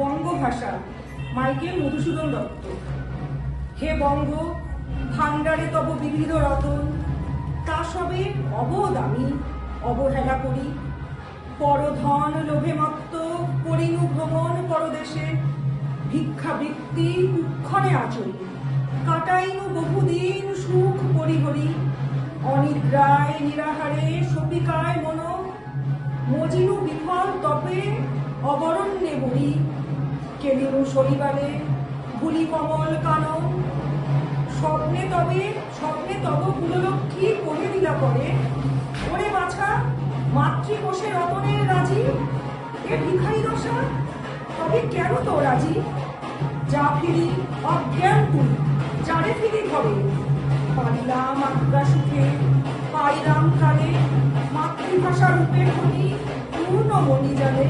বঙ্গভাষা, Michael Madhusudan Dutta. হে বঙ্গ, ভাণ্ডারে তব বিবিধ রতন, তা সবে অবোধ আমি অবহেলা করি। পরধন লোভে মত্ত করিনু ভ্রমণ পরদেশে, ভিক্ষাবৃত্তি কুক্ষণে আচরি কাটাইনু বহুদিন সুখ পরিহরি, অনিদ্রায় নিরাহারে সপিকায় মন, মজিনু বিফল তপে বড়ি কেলিনু শৈবালে গুলি কমল কানন স্বপ্নে তবে, স্বপ্নে তব কুললক্ষ্মী করে দিলা পরে ওরে বাছা মাতৃ বসে রতনের রাজি। এ ভিখারি দশা, তবে কেন তো রাজি? যা ফিরি অজ্ঞান তুই যারে ফিরি ঘরে। পারিলাম আজ্ঞা সুখে পাইলাম কালে মাতৃভাষা রূপে খনি পূর্ণ মনি জানে।